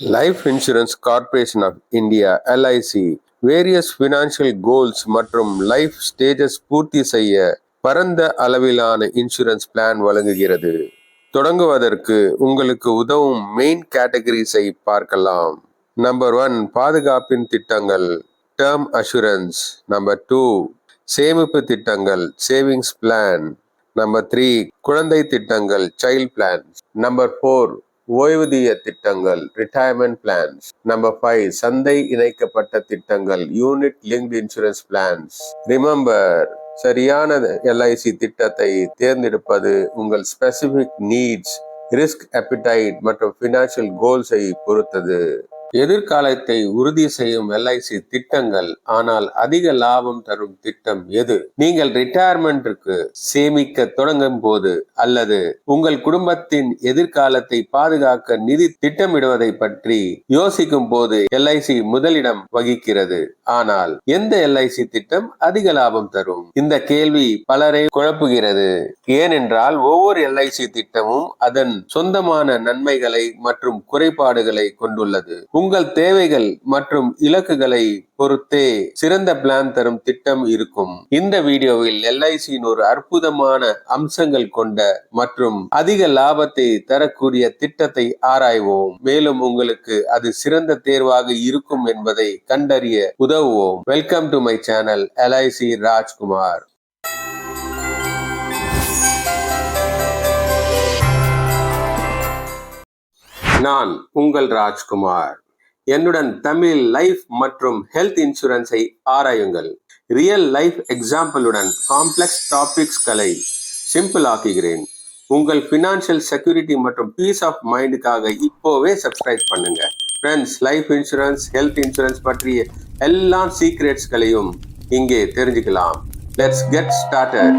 Life insurance corporation of India LIC various financial goals மற்றும் life stages பூர்த்தி செய்ய பரந்த அளவிலான இன்சூரன்ஸ் பிளான் வழங்குகிறது. தொடங்குவதற்கு உங்களுக்கு உதவும் மெயின் கேட்டகரிஸை பார்க்கலாம். நம்பர் ஒன் பாதுகாப்பின் திட்டங்கள். டேர்ம் அஷூரன்ஸ் நம்பர் டூ சேமிப்பு திட்டங்கள். சேவிங்ஸ் பிளான் நம்பர் த்ரீ குழந்தை திட்டங்கள். சைல்ட் பிளான் நம்பர் ஃபோர் ஓய்வூதிய திட்டங்கள் ரிட்டையர்மெண்ட் பிளான்ஸ் நம்பர் ஃபைவ் சந்தை இணைக்கப்பட்ட திட்டங்கள் unit linked insurance plans remember சரியான எல்ஐசி திட்டத்தை தேர்ந்தெடுப்பது உங்கள் ஸ்பெசிபிக் நீட்ஸ் ரிஸ்க் அப்பிடைட் மற்றும் ஃபினான்ஷியல் கோல்ஸை பொறுத்தது. எதிர்காலத்தை உறுதி செய்யும் எல்ஐசி திட்டங்கள் ஆனால் அதிக லாபம் தரும் திட்டம் எது? நீங்கள் ரிட்டையர்மெண்ட்டுக்கு சேமிக்க தொடங்கும் போது அல்லது உங்கள் குடும்பத்தின் எதிர்காலத்தை பாதுகாக்க நிதி திட்டமிடுவதை பற்றி யோசிக்கும் போது எல்ஐசி முதலிடம் வகிக்கிறது. ஆனால் எந்த எல்ஐசி திட்டம் அதிக லாபம் தரும்? இந்த கேள்வி பலரை குழப்புகிறது. ஏனென்றால் ஒவ்வொரு எல்ஐசி திட்டமும் அதன் சொந்தமான நன்மைகளை மற்றும் குறைபாடுகளை கொண்டுள்ளது. உங்கள் தேவைகள் மற்றும் இலக்குகளை பொறுத்தே சிறந்த பிளான் தரும் திட்டம் இருக்கும். இந்த வீடியோவில் எல்ஐசியின் ஒரு அற்புதமான அம்சங்கள் கொண்ட மற்றும் அதிக லாபத்தை தரக்கூடிய திட்டத்தை ஆராய்வோம். மேலும் உங்களுக்கு அது சிறந்த தேர்வாக இருக்கும் என்பதை கண்டறிய உதவுவோம். Welcome to my channel LIC Rajkumar நான் உங்கள் ராஜ்குமார் என்னுடன் தமிழ் லைஃப் மற்றும் ஹெல்த் இன்சூரன்ஸை ஆராயுங்கள். ரியல் லைஃப் எக்ஸாம்பிளுடன் காம்ப்ளெக்ஸ் டாபிக்ஸ்களை சிம்பிள் ஆக்குகிறேன். உங்கள் ஃபினான்ஷியல் செக்யூரிட்டி மற்றும் பீஸ் ஆஃப் மைண்டுக்காக இப்போவே சப்ஸ்கிரைப் பண்ணுங்க. Friends life insurance health insurance பற்றிய எல்லா சீக்ரெட்ஸ்களையும் இங்கே தெரிஞ்சுக்கலாம். Let's get started.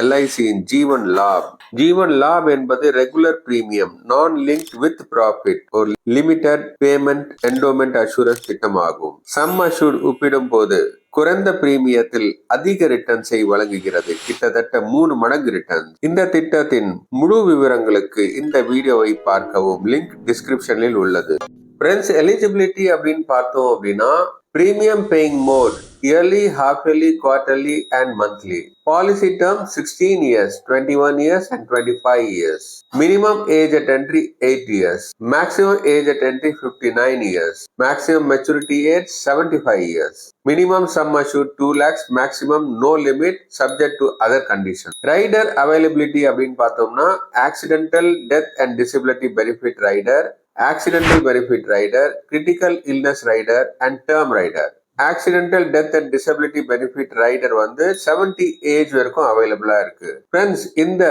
எல்ஐசியின் Jeevan Labh. Jeevan Labh என்பது regular premium non link with profit ஒரு லிமிடெட் பேமெண்ட் என்டோமெண்ட் அஷூரன்ஸ் திட்டமாகும். சம் அஷூர் ஒப்பிடும் போது குறைந்த பிரீமியத்தில் அதிக ரிட்டர்ன்ஸை வழங்குகிறது. கிட்டத்தட்ட மூணு மடங்கு ரிட்டர்ன் இந்த திட்டத்தின் முழு விவரங்களுக்கு இந்த வீடியோவை பார்க்கவும். லிங்க் டிஸ்கிரிப்ஷனில் உள்ளது. ஃப்ரெண்ட்ஸ் எலிஜிபிலிட்டி அப்படின்னு பார்த்தோம் அப்படின்னா premium paying mode yearly half yearly quarterly and monthly policy term 16 years 21 years and 25 years minimum age at entry 8 years maximum age at entry 59 years maximum maturity age 75 years minimum sum assured 2 lakhs maximum no limit subject to other conditions rider availability அப்படின்னு பார்த்தோம்னா accidental death and disability benefit rider accidental benefit rider critical illness rider and term rider. Accidental death and disability benefit rider வந்து 70 age வரைக்கும் அவைலபிளா இருக்கு. Friends இந்த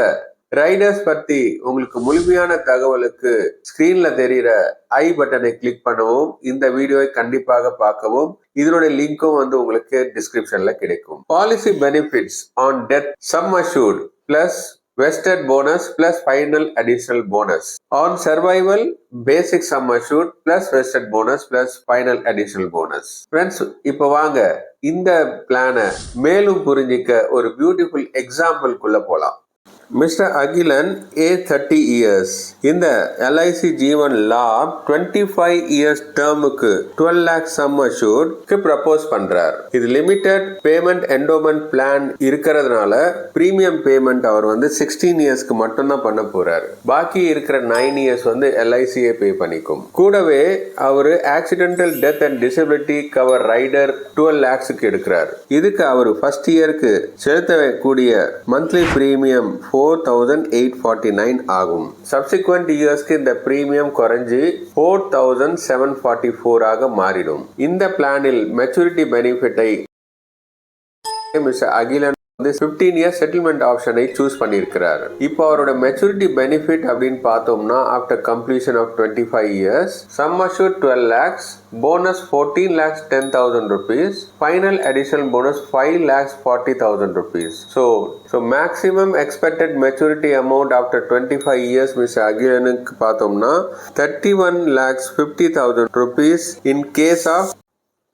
Riders பத்தி உங்களுக்கு முழுமையான தகவலுக்கு ஸ்கிரீன்ல தெரிகிற ஐ பட்டனை கிளிக் பண்ணவும் இந்த வீடியோவை கண்டிப்பாக பார்க்கவும் இதனுடைய லிங்க்கும் வந்து உங்களுக்கு டிஸ்கிரிப்ஷன்ல கிடைக்கும். Policy benefits on death sum assured plus vested bonus plus final additional bonus. On survival, basic sum assured plus vested bonus plus final additional bonus. Friends, இப்போ வாங்க இந்த பிளானை மேலும் புரிஞ்சிக்க ஒரு பியூட்டிஃபுல் எக்ஸாம்பிள்குள்ள போலாம் mister Akilan a thirty years இந்த LIC Jeevan Labh twenty five years டேர்முக்கு twelve lakh sum அஷூர்க்கு ப்ரப்போஸ் பண்றார். இது லிமிடெட் பேமெண்ட் என்டோமெண்ட் பிளான் இருக்கிறதுனால பிரீமியம் பேமெண்ட் அவர் வந்து சிக்ஸ்டீன் இயர்ஸ்க்கு மட்டும்தான் பண்ண போறாரு. பாக்கி இருக்கிற நைன் இயர்ஸ் வந்து எல்ஐசியே பே பண்ணிக்கும். கூடவே அவர் accidental death and disability cover rider twelve லேக்ஸுக்கு எடுக்கிறார். இதுக்கு அவர் ஃபர்ஸ்ட் இயருக்கு செலுத்தக்கூடிய monthly premium four thousand eight forty nine ஆகும். சப்சிக்வெண்ட் இயர்ஸ்க்கு இந்த பிரீமியம் குறைஞ்சி ஃபோர் தௌசண்ட் செவன் ஃபார்ட்டி ஃபோராக மாறிடும். இந்த பிளானில் மெச்சூரிட்டி பெனிஃபிட்டை மிஸ்டர் அகிலன் வந்து ஃபிஃப்டீன் இயர்ஸ் செட்டில்மெண்ட் ஆப்ஷனை சூஸ் பண்ணியிருக்கிறாரு. இப்போ அவரோட மெச்சூரிட்டி பெனிஃபிட் அப்படின்னு பார்த்தோம்னா after completion of twenty five years sum assured twelve lakhs bonus fourteen lakhs ten thousand rupees final additional bonus five lakhs forty thousand rupees so so maximum expected maturity amount after twenty five years miss அகிலனுக்கு பார்த்தோம்னா thirty one lakhs fifty thousand rupees in case of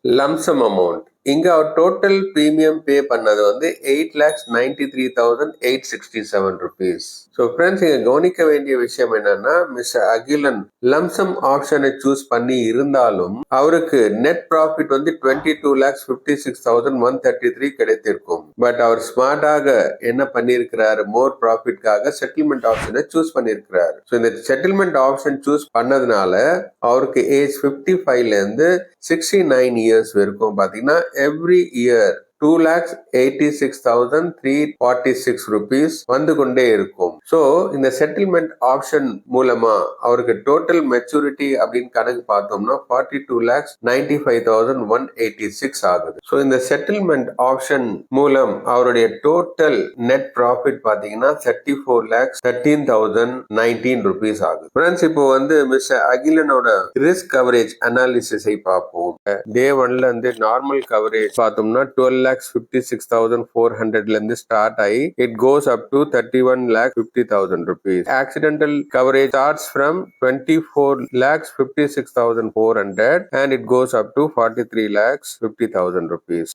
lump sum amount இங்கே அவர் total premium pay பண்ணது வந்து eight lakhs ninety three thousand eight sixty seven rupees so friends இங்கே கவனிக்க வேண்டிய விஷயம் என்னன்னா மிஸ்டர் அகிலன் லம்சம் ஆப்ஷனை சூஸ் பண்ணி இருந்தாலும் அவருக்கு நெட் ப்ராஃபிட் வந்து twenty two lakhs fifty six thousand one thirty three கிடைத்திருக்கும். பட் அவர் ஸ்மார்ட்டாக என்ன பண்ணியிருக்கிறாரு? மோர் ப்ராஃபிட்காக செட்டில்மெண்ட் ஆப்ஷனை சூஸ் பண்ணியிருக்கிறாரு. ஸோ இந்த செட்டில்மெண்ட் ஆப்ஷன் சூஸ் பண்ணதுனால அவருக்கு ஏஜ் ஃபிஃப்டி ஃபைவ்ல இருந்து சிக்ஸ்டி நைன் இயர்ஸ் வரைக்கும் பார்த்தீங்கன்னா every year two lakhs eighty six thousand three forty six rupees வந்து கொண்டே இருக்கும். ஸோ இந்த செட்டில்மெண்ட் ஆப்ஷன் மூலமா அவருக்கு டோட்டல் மெச்சூரிட்டி அப்படின்னு கணக்கு பார்த்தோம்னா forty two lakhs ninety five thousand one eighty six ஆகுது. ஸோ இந்த செட்டில்மெண்ட் ஆப்ஷன் மூலம் அவருடைய டோட்டல் நெட் ப்ராஃபிட் பார்த்தீங்கன்னா thirty four lakhs thirteen thousand nineteen rupees ஆகுது. ஃப்ரெண்ட்ஸ் இப்போ வந்து மிஸ்டர் அகிலனோட ரிஸ்க் கவரேஜ் அனாலிசிஸை பார்ப்போம். டே ஒன்ல இருந்து நார்மல் கவரேஜ் பார்த்தோம்னா twelve lakhs fifty six thousand four ஹண்ட்ரட்லேருந்து ஸ்டார்ட் ஆகி it goes up to thirty one lakh fifty thousand rupees accidental coverage starts from twenty four lakhs fifty six thousand four hundred and it goes up to forty three lakhs fifty thousand rupees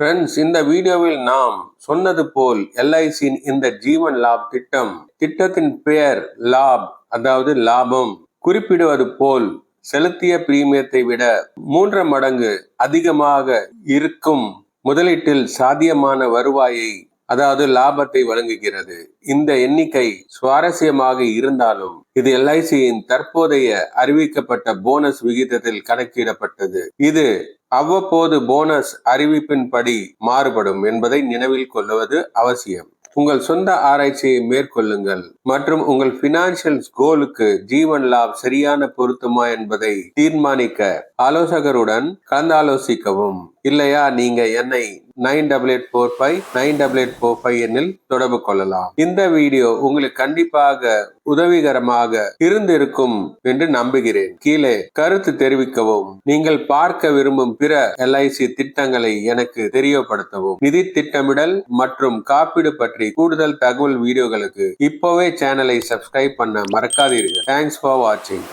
friends இந்த வீடியோவில் நாம் சொன்னது போல் எல்ஐசியின் இந்த ஜீவன் லாப் திட்டம் திட்டத்தின் பெயர் லாப் அதாவது லாபம் குறிப்பிடுவது போல் செலுத்திய பிரீமியத்தை விட மூன்று மடங்கு அதிகமாக இருக்கும். முதலீட்டில் சாத்தியமான வருவாயை அதாவது லாபத்தை வழங்குகிறது. இந்த எண்ணிக்கை சுவாரஸ்யமாக இருந்தாலும் இது எல்ஐசியின் தற்போதைய அறிவிக்கப்பட்ட போனஸ் விகிதத்தில் கணக்கிடப்பட்டது. இது அவ்வப்போது போனஸ் அறிவிப்பின்படி மாறுபடும் என்பதை நினைவில் கொள்வது அவசியம். உங்கள் சொந்த ஆராய்ச்சியை மேற்கொள்ளுங்கள் மற்றும் உங்கள் பினான்சியல் கோலுக்கு ஜீவன் லாப் சரியான பொருத்தமா என்பதை தீர்மானிக்க ஆலோசகருடன் கலந்தாலோசிக்கவும். இல்லையா? நீங்க என்னை nine double eight four five nine double eight four five எண்ணில் தொடர்பு கொள்ளலாம். இந்த வீடியோ உங்களுக்கு கண்டிப்பாக உதவிகரமாக இருந்திருக்கும் என்று நம்புகிறேன். கீழே கருத்து தெரிவிக்கவும் நீங்கள் பார்க்க விரும்பும் பிற எல்ஐசி திட்டங்களை எனக்கு தெரியப்படுத்தவும். நிதி திட்டமிடல் மற்றும் காப்பீடு பற்றி கூடுதல் தகவல் வீடியோகளுக்கு இப்போவே சேனலை சப்ஸ்கிரைப் பண்ண மறக்காதீர்கள். தேங்க்ஸ் ஃபார் வாட்சிங்